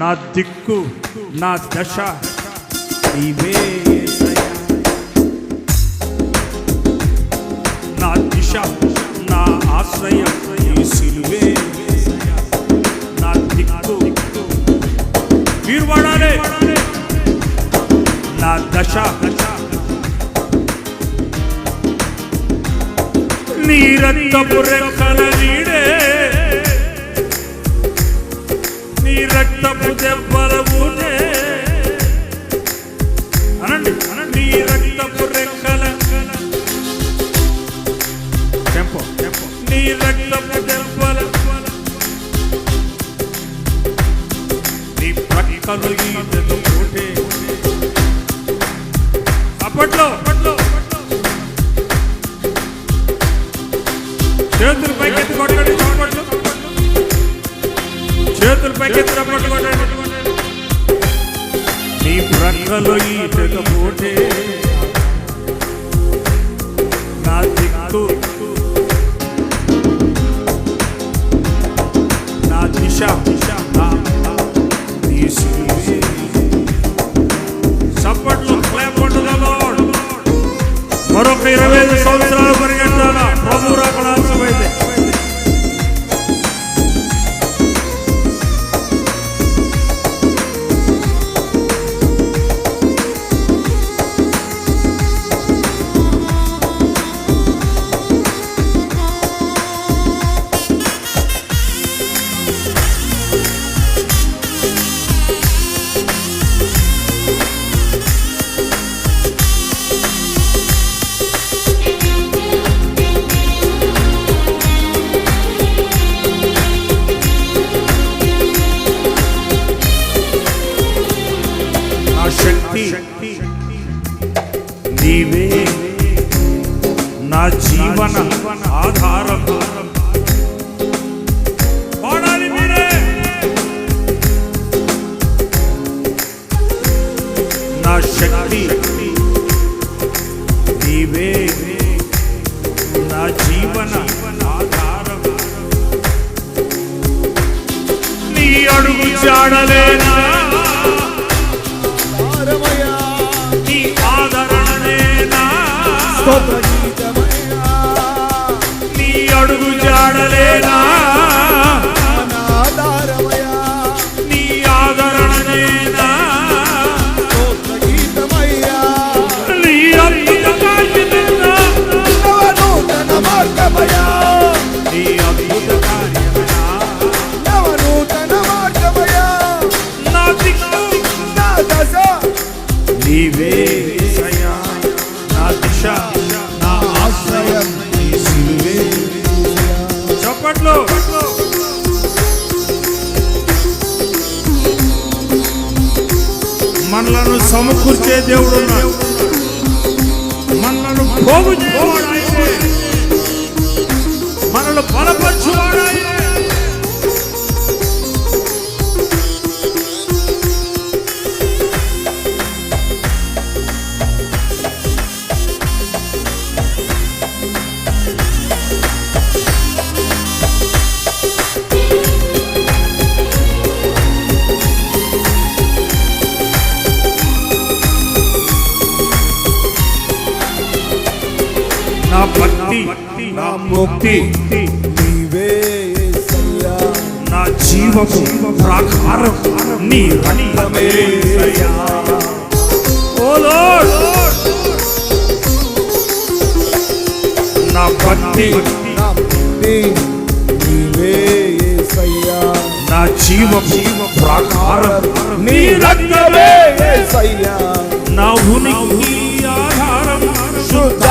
నా దిక్కు నా దశ నీవే నా దిశ నా ఆశ్రయం ఈ సిలువే నా దిక్కు మీరు వాడాలి. నా దశ నీ రక్తపు రెక్కల నీడే. నీ రక్తపు దెబ్బల ఊనే అనండి అనండి నీ రక్తపు రెక్కల టెంపో టెంపో. నీ రక్తపు దెబ్బల నీ ప్రక్కలు ఈతలు చేతులు పైకెత్తి నీ ప్రక్కలో ఈటకపోతే నా దిక్కు నా దిశ నా సప్పట్లో మరొక ఇరవై ఐదు సంవత్సరాలు శక్తి నీవే నా జీవన ఆధారం పాడాలి మీరే నా శక్తి స్తోత్ర నీ అడుగు జాడలేనా? నా ఆదరణనేనా నీ అద్భుత కార్యమేనా నవ నూతన మార్గమయా, నీ అద్భుత కార్యమేనా? నవ నూతన మార్గమయా, నా దిక్కు నా దశ, నీవే. చప్పట్లు మనలను సమకూర్చే దేవుడు ఉన్నాడు భక్తి నా ముక్తి. నీవే నా జీవపు ప్రాకారం నీ రక్తమే యేసయ్యా. ఓ లార్డ్ నా భక్తి నా నీవే నా జీవపు ప్రాకారం నీ రక్తమే నా ఉనికి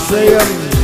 దిశ నా